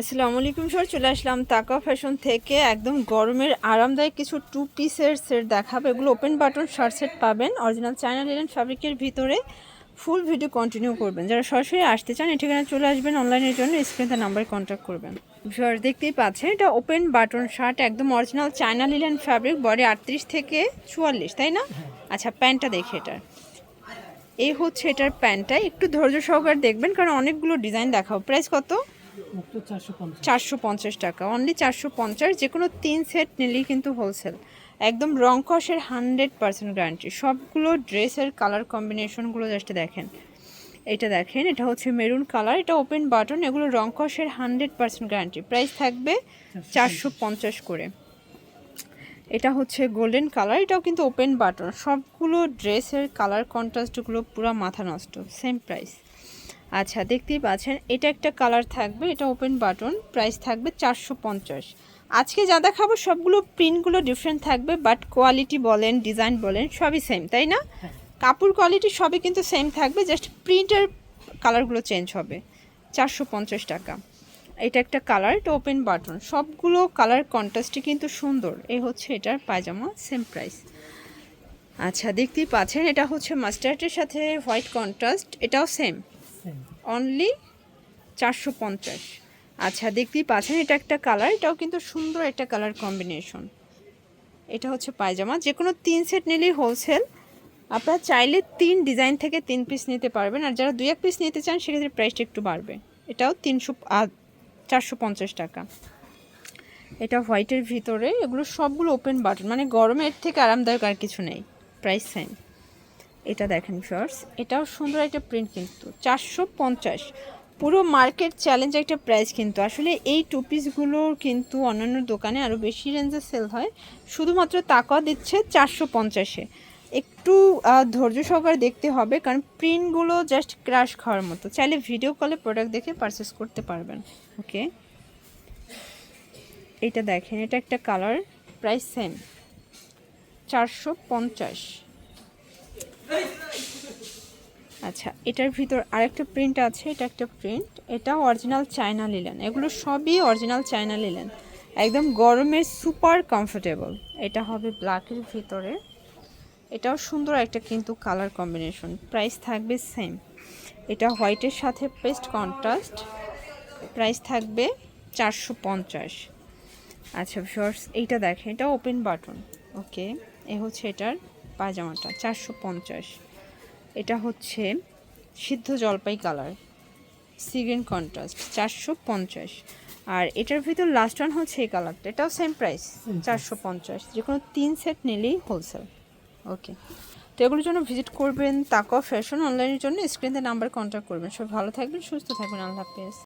আসসালামু আলাইকুম স্যার, চলে আসলাম তাকা ফ্যাশন থেকে। একদম গরমের আরামদায়ক কিছু টু পিসের সেট দেখাবো। এগুলো ওপেন বাটন শার্ট সেট পাবেন অরিজিনাল চায়না লিলেন ফ্যাব্রিকের ভিতরে। ফুল ভিডিও কন্টিনিউ করবেন। যারা সরাসরি আসতে চান, এই ঠিকানা চলে আসবেন অনলাইনের জন্য স্ক্রিনে নাম্বারে কন্ট্যাক্ট করবেন। স্যার, দেখতেই পাচ্ছেন, এটা ওপেন বাটন শার্ট একদম original China linen fabric body আটত্রিশ থেকে চুয়াল্লিশ, তাই না? আচ্ছা প্যান্টটা দেখি এটার এই হচ্ছে এটার প্যান্টটা। একটু ধৈর্য সহকারে দেখবেন, কারণ অনেকগুলো ডিজাইন দেখাবো। প্রাইস কত? চারশো পঞ্চাশ। টাকা। অনলি চারশো পঞ্চাশ যে কোনো তিন সেট নিলেই কিন্তু হোলসেল একদম রং কষের হান্ড্রেড পার্সেন্ট গ্যারান্টি সবগুলো ড্রেসের কালার কম্বিনেশনগুলো জাস্ট দেখেন। এটা দেখেন, এটা হচ্ছে মেরুন কালার এটা ওপেন বাটন এগুলো রং কষের হান্ড্রেড পার্সেন্ট গ্যারান্টি প্রাইস থাকবে চারশো পঞ্চাশ করে। এটা হচ্ছে গোল্ডেন কালার এটাও কিন্তু ওপেন বাটন সবগুলো ড্রেসের কালার কন্ট্রাস্টগুলো পুরো মাথা নষ্ট। সেম প্রাইস আচ্ছা দেখতেই পাচ্ছেন এটা একটা কালার থাকবে এটা ওপেন বাটন প্রাইস থাকবে চারশো পঞ্চাশ। আজকে যা দেখাবো সবগুলো প্রিন্টগুলো ডিফারেন্ট থাকবে বাট কোয়ালিটি বলেন ডিজাইন বলেন সবই সেম তাই না? কাপড় কোয়ালিটি সবই কিন্তু সেম থাকবে জাস্ট প্রিন্টের কালারগুলো চেঞ্জ হবে চারশো পঞ্চাশ টাকা। এটা একটা কালার এটা ওপেন বাটন সবগুলো কালার কন্ট্রাস্টই কিন্তু সুন্দর এই হচ্ছে এটার পায়জামা সেম প্রাইস আচ্ছা দেখতেই পাচ্ছেন এটা হচ্ছে মাস্টার্ডের সাথে হোয়াইট কন্ট্রাস্ট এটাও সেম সেম অনলি চারশো পঞ্চাশ। আচ্ছা দেখতেই পাচ্ছেন, এটা একটা কালার এটাও কিন্তু সুন্দর একটা কালার কম্বিনেশন এটা হচ্ছে পায়জামা যে কোনো তিন সেট নিলেই হোলসেল আপনারা চাইলে তিন ডিজাইন থেকে তিন পিস নিতে পারবেন, আর যারা দুই এক পিস নিতে চান, সেক্ষেত্রে প্রাইসটা একটু বাড়বে। এটাও তিনশো চারশো পঞ্চাশ টাকা। এটা হোয়াইটের ভিতরে, এগুলো সবগুলো ওপেন বাটন মানে গরমের থেকে আরামদায়ক আর কিছু নেই প্রাইস সেম এটা দেখেন শর্টস এটাও সুন্দর একটা প্রিন্ট কিন্তু। চারশো পঞ্চাশ। পুরো মার্কেট চ্যালেঞ্জ একটা প্রাইস কিন্তু। আসলে এই টু পিসগুলোর কিন্তু অন্যান্য দোকানে আরও বেশি রেঞ্জে সেল হয়। শুধুমাত্র তাকা দিচ্ছে চারশো পঞ্চাশে একটু ধৈর্য সহকারে দেখতে হবে, কারণ প্রিন্টগুলো জাস্ট ক্রাশ খাওয়ার মতো। চাইলে ভিডিও কলে প্রোডাক্ট দেখে পারচেস করতে পারবেন। ওকে এটা দেখেন, এটা একটা কালার প্রাইস সেম চারশো পঞ্চাশ। আচ্ছা এটার ভিতর আরেকটা প্রিন্ট আছে, এটা একটা প্রিন্ট এটা অরিজিনাল চায়না লিলেন এগুলো সবই অরিজিনাল চায়না লিলেন একদম গরমে সুপার কমফোর্টেবল এটা হবে ব্ল্যাকের ভিতরে, এটাও সুন্দর একটা কিন্তু কালার কম্বিনেশন প্রাইস থাকবে সেম এটা হোয়াইটের সাথে পেস্ট কন্ট্রাস্ট প্রাইস থাকবে চারশো পঞ্চাশ। আচ্ছা শর্টস এইটা দেখেন, এটা ওপেন বাটন ওকে এ হচ্ছে এটার পায়জামাটা চারশো পঞ্চাশ। এটা হচ্ছে সিদ্ধ জলপাই কালার সিগ্রেন কন্ট্রাস্ট চারশো পঞ্চাশ। আর এটার ভিতর লাস্ট ওয়ান হচ্ছে এই কালারটা এটাও সেম প্রাইস চারশো পঞ্চাশ। যে কোনো তিন সেট নিলেই হোলসেল ওকে তো এগুলোর জন্য ভিজিট করবেন তাকাও ফ্যাশন অনলাইনের জন্য স্ক্রিনে নাম্বার কন্ট্যাক্ট করবেন। সব ভালো থাকবেন সুস্থ থাকবেন। আল্লাহ হাফেজ।